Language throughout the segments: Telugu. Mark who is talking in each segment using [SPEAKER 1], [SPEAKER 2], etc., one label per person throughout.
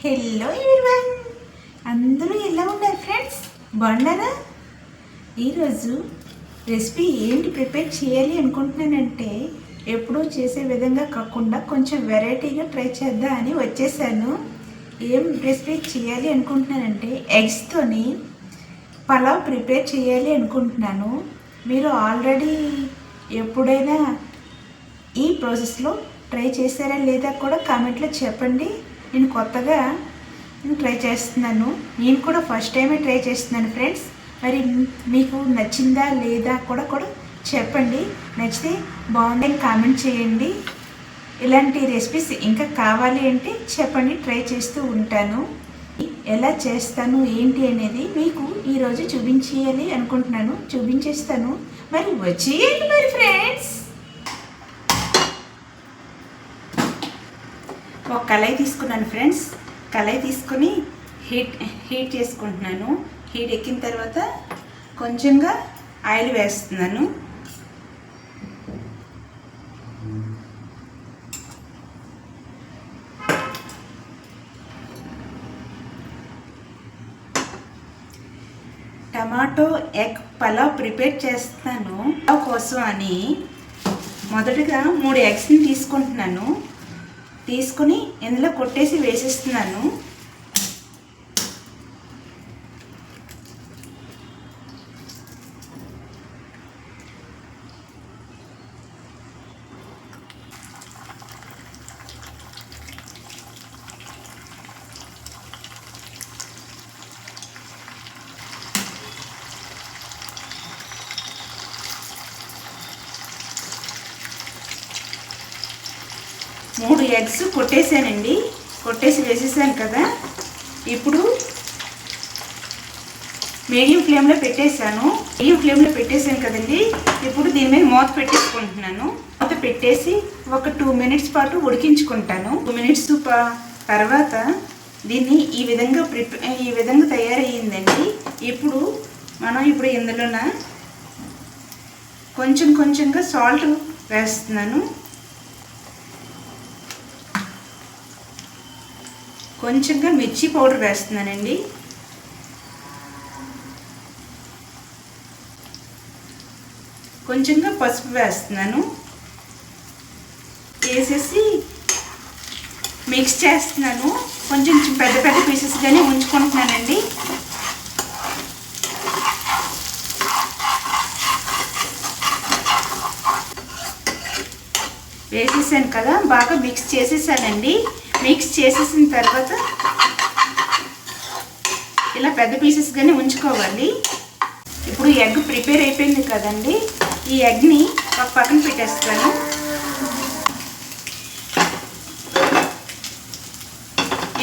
[SPEAKER 1] హలో ఎవరివన్ అందరూ ఎలా ఉన్నారు ఫ్రెండ్స్ బాగున్నారా? ఈరోజు రెసిపీ ఏంటి ప్రిపేర్ చేయాలి అనుకుంటున్నానంటే ఎప్పుడూ చేసే విధంగా కాకుండా కొంచెం వెరైటీగా ట్రై చేద్దాం అని వచ్చేసాను. ఏం రెసిపీ చేయాలి అనుకుంటున్నానంటే ఎగ్స్తోని పలావ్ ప్రిపేర్ చేయాలి అనుకుంటున్నాను. మీరు ఆల్రెడీ ఎప్పుడైనా ఈ ప్రాసెస్లో ట్రై చేశారా లేదా కూడా కామెంట్లో చెప్పండి. నేను కొత్తగా ట్రై చేస్తున్నాను. నేను కూడా ఫస్ట్ టైమే ట్రై చేస్తున్నాను ఫ్రెండ్స్. మరి మీకు నచ్చిందా లేదా కూడా కూడా చెప్పండి. నచ్చితే బాగుందని కామెంట్ చేయండి. ఇలాంటి రెసిపీస్ ఇంకా కావాలి అంటే చెప్పండి. ట్రై చేస్తూ ఉంటాను. ఎలా చేస్తాను ఏంటి అనేది మీకు ఈరోజు చూపించేయాలి అనుకుంటున్నాను. చూపించేస్తాను. మరి వచ్చేయండి మరి ఫ్రెండ్స్. ఒక కళాయి తీసుకున్నాను ఫ్రెండ్స్. కళాయి తీసుకొని హీట్ హీట్ చేసుకుంటున్నాను. హీట్ ఎక్కిన తర్వాత కొంచెంగా ఆయిల్ వేస్తున్నాను. టమాటో ఎగ్ పలావ్ ప్రిపేర్ చేస్తాను పలావ్ కోసం అని మొదటగా మూడు ఎగ్స్ని తీసుకుంటున్నాను. తీసుకుని ఇందులో కొట్టేసి వేసేస్తున్నాను. మూడు ఎగ్స్ కొట్టేసానండి కొట్టేసి వేసేసాను కదా. ఇప్పుడు మీడియం ఫ్లేమ్లో పెట్టేశాను. మీడియం ఫ్లేమ్లో పెట్టేశాను కదండి. ఇప్పుడు దీని మీద మూత పెట్టేసుకుంటున్నాను. మూత పెట్టేసి ఒక టూ మినిట్స్ పాటు ఉడికించుకుంటాను. టూ మినిట్స్ తర్వాత దీన్ని ఈ విధంగా ప్రిపే ఈ విధంగా తయారయ్యిందండి. ఇప్పుడు మనం ఇప్పుడు ఇందులోన కొంచెం కొంచెంగా సాల్ట్ వేస్తున్నాను. కొంచెంగా మిర్చి పౌడర్ వేస్తున్నానండి. కొంచెంగా పసుపు వేస్తున్నాను. వేసేసి మిక్స్ చేస్తున్నాను. కొంచెం పెద్ద పెద్ద పీసెస్గానే ఉంచుకుంటున్నానండి. వేసేసాను కదా బాగా మిక్స్ చేసేసానండి. మిక్స్ చేసేసిన తర్వాత ఇలా పెద్ద పీసెస్గానే ఉంచుకోవాలి. ఇప్పుడు ఎగ్ ప్రిపేర్ అయిపోయింది కదండి. ఈ ఎగ్ని ఒక పక్కన పెట్టేస్తాను.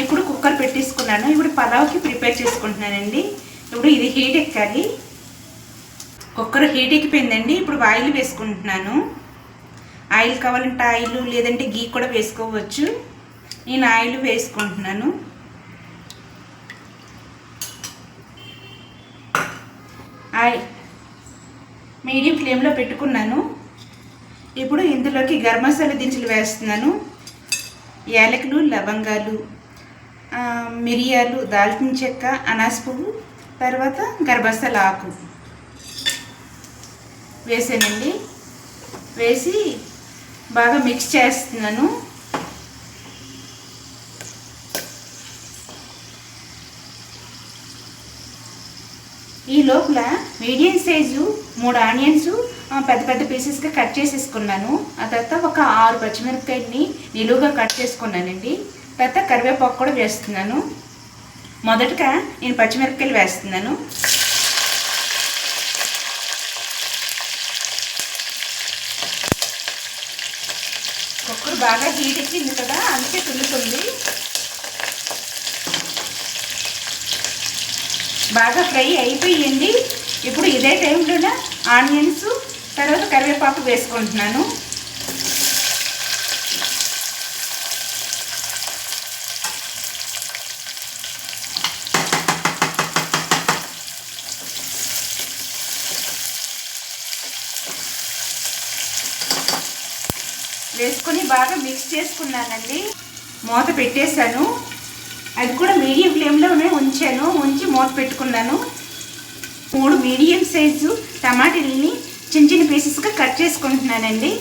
[SPEAKER 1] ఇప్పుడు కుక్కర్ పెట్టేసుకున్నాను. ఇప్పుడు పలావ్కి ప్రిపేర్ చేసుకుంటున్నానండి. ఇప్పుడు ఇది హీట్ ఎక్కాలి. కుక్కర్ హీట్ ఎక్కిపోయిందండి. ఇప్పుడు ఆయిల్ వేసుకుంటున్నాను. ఆయిల్ కావాలంటే ఆయిల్ లేదంటే గీ కూడా వేసుకోవచ్చు. నేను ఆయిల్ వేసుకుంటున్నాను. ఆయిల్ మీడియం ఫ్లేమ్లో పెట్టుకున్నాను. ఇప్పుడు ఇందులోకి గరం మసాలా దినుసులు వేస్తున్నాను. యాలకులు లవంగాలు మిరియాలు దాల్చిన చెక్క అనాస పువ్వు తర్వాత గర్భస్థల ఆకు వేసానండి. వేసి బాగా మిక్స్ చేస్తున్నాను. ఈ లోపల మీడియం సైజు మూడు ఆనియన్స్ పెద్ద పెద్ద పీసెస్గా కట్ చేసేసుకున్నాను. ఆ తర్వాత ఒక ఆరు పచ్చిమిరపకాయలని నిలువుగా కట్ చేసుకున్నానండి. తర్వాత కరివేపాకు కూడా వేస్తున్నాను. మొదటగా నేను పచ్చిమిరపకాయలు వేస్తున్నాను. కుక్కర్ బాగా హీట్ ఎక్కింది కదా అందుకే తుల్లుతుంది బాగా ఫ్రై అయిపోయింది. ఇప్పుడు ఇదే టైంలోనే ఆనియన్స్ తర్వాత కరివేపాకు వేసుకుంటున్నాను. వేసుకొని బాగా మిక్స్ చేసుకున్నానండి. మూత పెట్టేశాను. అది కూడా మీడియం ఫ్లేమ్లోనే ఉంచాను ఉంచి మూత పెట్టుకున్నాను. మూడు మీడియం సైజు టమాటీలని చిన్న చిన్న పీసెస్గా కట్ చేసుకుంటున్నానండి.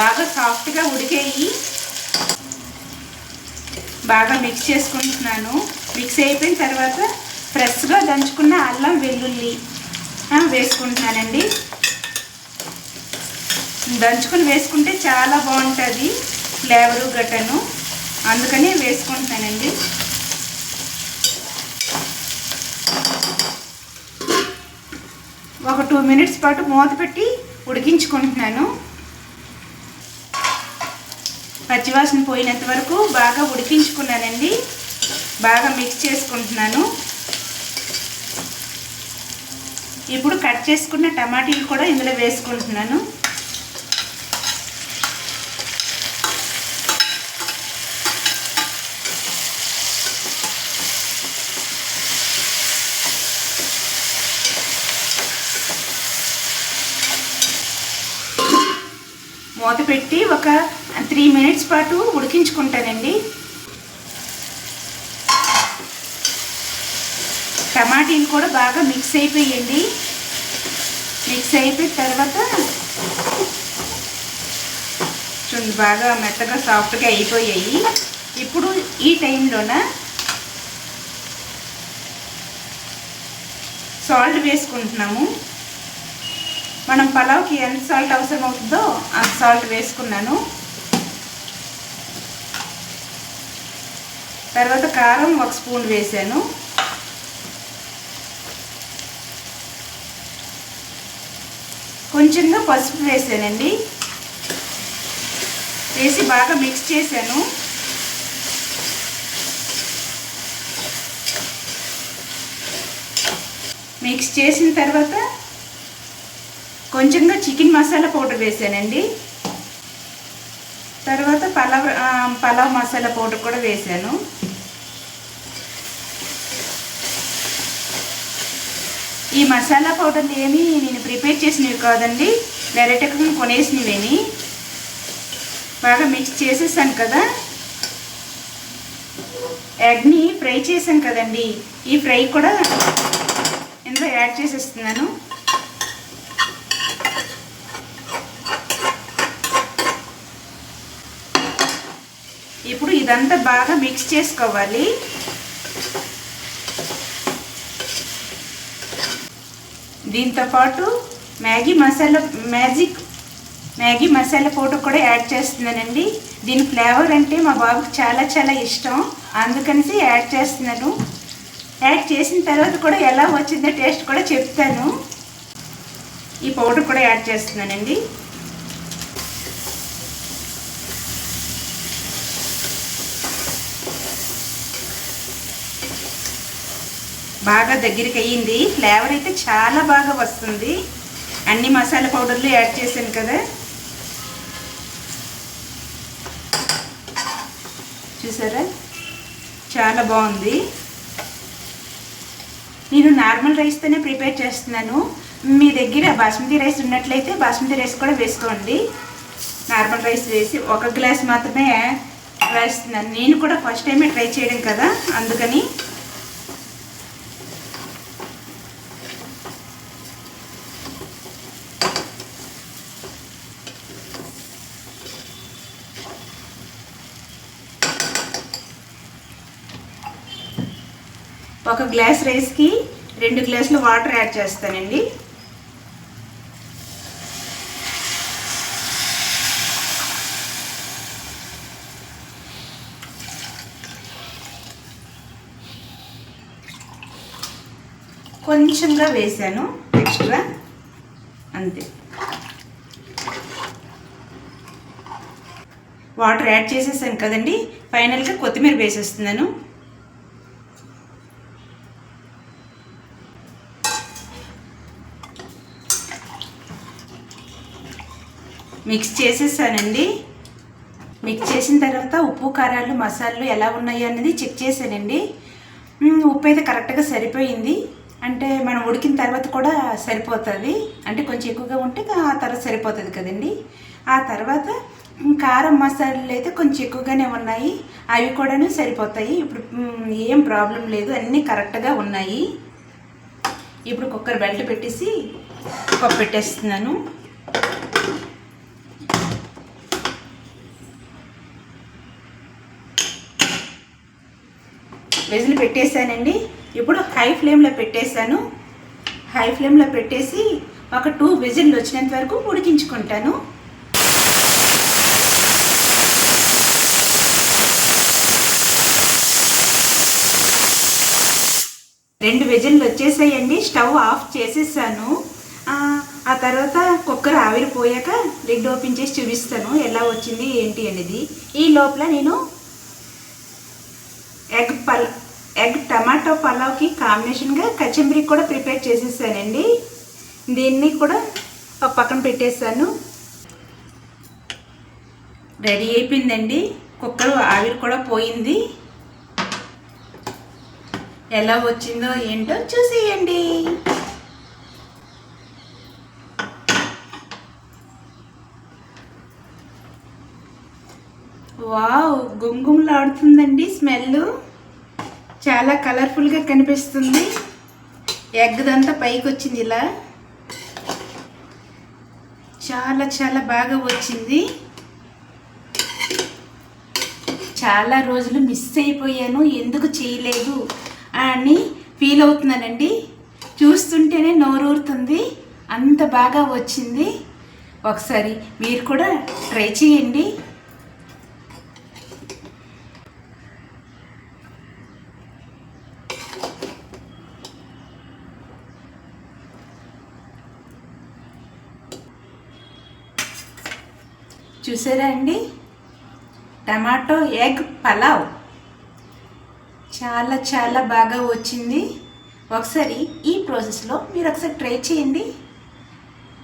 [SPEAKER 1] బాగా సాఫ్ట్గా ఉడికేయి. బాగా మిక్స్ చేసుకుంటున్నాను. మిక్స్ అయిపోయిన తర్వాత ఫ్రెష్గా దంచుకున్న అల్లం వెల్లుల్లి వేసుకుంటున్నానండి. దంచుకుని వేసుకుంటే చాలా బాగుంటుంది ఫ్లేవరు గటను అందుకని వేసుకుంటానండి ఒక టూ మినిట్స్ పాటు మూత పెట్టి ఉడికించుకుంటున్నాను. పచ్చివాసన పోయినంత వరకు బాగా ఉడికించుకున్నానండి. బాగా మిక్స్ చేసుకుంటున్నాను. ఇప్పుడు కట్ చేసుకున్న టమాటీలు కూడా ఇందులో వేసుకుంటున్నాను మూత పెట్టి ఒక త్రీ మినిట్స్ పాటు ఉడికించుకుంటానండి. టమాటీలు కూడా బాగా మిక్స్ అయిపోయండి. మిక్స్ అయిపోయిన తర్వాత చూడండి బాగా మెత్తగా సాఫ్ట్గా అయిపోయాయి. ఇప్పుడు ఈ టైంలోన సాల్ట్ వేసుకుంటున్నాము. మనం పలావ్కి ఎంత సాల్ట్ అవసరం అవుతుందో అంత సాల్ట్ వేసుకున్నాను. తర్వాత కారం ఒక స్పూన్ వేసాను. కొంచెంగా పసుపు వేసానండి. వేసి బాగా మిక్స్ చేశాను. మిక్స్ చేసిన తర్వాత కొంచెంగా చికెన్ మసాలా పౌడర్ వేసానండి. తర్వాత పలావ్ పలావ్ మసాలా పౌడర్ కూడా వేసాను. ఈ మసాలా పౌడర్లు ఏమి నేను ప్రిపేర్ చేసినవి కాదండి. డైరెక్ట్గా కొనేసినవేని. బాగా మిక్స్ చేసేసాను కదా. ఎగ్ని ఫ్రై చేశాను కదండి. ఈ ఫ్రై కూడా ఇందులో యాడ్ చేసేస్తున్నాను. ఇప్పుడు ఇదంతా బాగా మిక్స్ చేసుకోవాలి. దీంతో పాటు Maggi masala magic Maggi masala powder కూడా యాడ్ చేస్తున్నానండి. దీని ఫ్లేవర్ అంటే మా బాబుకి చాలా చాలా ఇష్టం. అందుకనేసి యాడ్ చేస్తున్నాను. యాడ్ చేసిన తర్వాత కూడా ఎలా వచ్చిందో టేస్ట్ కూడా చెప్తాను. ఈ పౌడర్ కూడా యాడ్ చేస్తున్నానండి. బాగా దగ్గరికి అయ్యింది ఫ్లేవర్ అయితే చాలా బాగా వస్తుంది. అన్ని మసాలా పౌడర్లు యాడ్ చేశాను కదా. చూసారా? చాలా బాగుంది. నేను నార్మల్ రైస్తోనే ప్రిపేర్ చేస్తున్నాను. మీ దగ్గర బాస్మతి రైస్ ఉన్నట్లయితే బాస్మతి రైస్ కూడా వేసుకోండి. నార్మల్ రైస్ వేసి ఒక గ్లాస్ మాత్రమే వేస్తున్నాను. నేను కూడా ఫస్ట్ టైమే ట్రై చేయడం కదా అందుకని ఒక గ్లాస్ రైస్కి రెండు గ్లాసులు వాటర్ యాడ్ చేస్తానండి. కొంచెంగా వేసాను ఎక్స్ట్రా అంతే. వాటర్ యాడ్ చేసేసాను కదండి. ఫైనల్గా కొత్తిమీర వేసేస్తున్నాను. మిక్స్ చేసేసానండి. మిక్స్ చేసిన తర్వాత ఉప్పు కారాలు మసాలాలు ఎలా ఉన్నాయి అనేది చెక్ చేశానండి. ఉప్పు అయితే కరెక్ట్గా సరిపోయింది. అంటే మనం ఉడికిన తర్వాత కూడా సరిపోతుంది. అంటే కొంచెం ఎక్కువగా ఉంటే ఆ తర్వాత సరిపోతుంది కదండి. ఆ తర్వాత కారం మసాలాలు అయితే కొంచెం ఎక్కువగానే ఉన్నాయి. అవి కూడాను సరిపోతాయి. ఇప్పుడు ఏం ప్రాబ్లం లేదు. అన్నీ కరెక్ట్గా ఉన్నాయి. ఇప్పుడు కుక్కర్ బెల్ట్ పెట్టేసి పప్పు పెట్టేస్తున్నాను. విజిల్ పెట్టేశానండి. ఇప్పుడు హై ఫ్లేమ్లో పెట్టేశాను. హై ఫ్లేమ్లో పెట్టేసి ఒక టూ విజిల్ వచ్చినంత వరకు ఉడికించుకుంటాను. రెండు విజిల్లు వచ్చేసాయండి. స్టవ్ ఆఫ్ చేసేసాను. ఆ, ఆ తర్వాత కుక్కర్ ఆవిరిపోయాక లిడ్ ఓపెన్ చేసి చూపిస్తాను. ఎలా వచ్చింది ఏంటి అనేది. ఈ లోపల నేను ఎగ్ పల్ ఎగ్ టమాటో పలావ్కి కాంబినేషన్గా కచంబరి కూడా ప్రిపేర్ చేసేసానండి. దీన్ని కూడా ఒక పక్కన పెట్టేశాను. రెడీ అయిపోయిందండి. కుక్కర్ ఆవిరి కూడా పోయింది. ఎలా వచ్చిందో ఏంటో చూసేయండి. వావ్ గుమ్గుమ్లాడుతుందండి స్మెల్ చాలా కలర్ఫుల్గా కనిపిస్తుంది. ఎగ్దంతా పైకి వచ్చింది ఇలా. చాలా చాలా బాగా వచ్చింది. చాలా రోజులు మిస్ అయిపోయాను. ఎందుకు చేయలేదు అని ఫీల్ అవుతున్నానండి. చూస్తుంటేనే నోరూరుతుంది. అంత బాగా వచ్చింది. ఒకసారి మీరు కూడా ట్రై చేయండి. చూసారా అండి? Tomato egg pulao. చాలా చాలా బాగా వచ్చింది. ఒకసారి ఈ ప్రాసెస్లో మీరు ఒకసారి ట్రై చేయండి.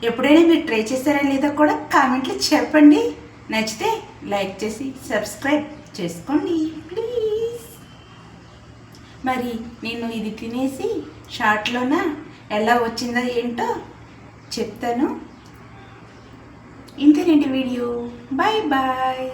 [SPEAKER 1] ఎప్పుడైనా మీరు ట్రై చేస్తారా లేదో కూడా కామెంట్లు చెప్పండి. నచ్చితే లైక్ చేసి సబ్స్క్రైబ్ చేసుకోండి. ప్లీజ్. మరి నేను ఇది తినేసి షార్ట్లోన ఎలా వచ్చిందో ఏంటో చెప్తాను. ఇంతేనండి వీడియో బాయ్ బాయ్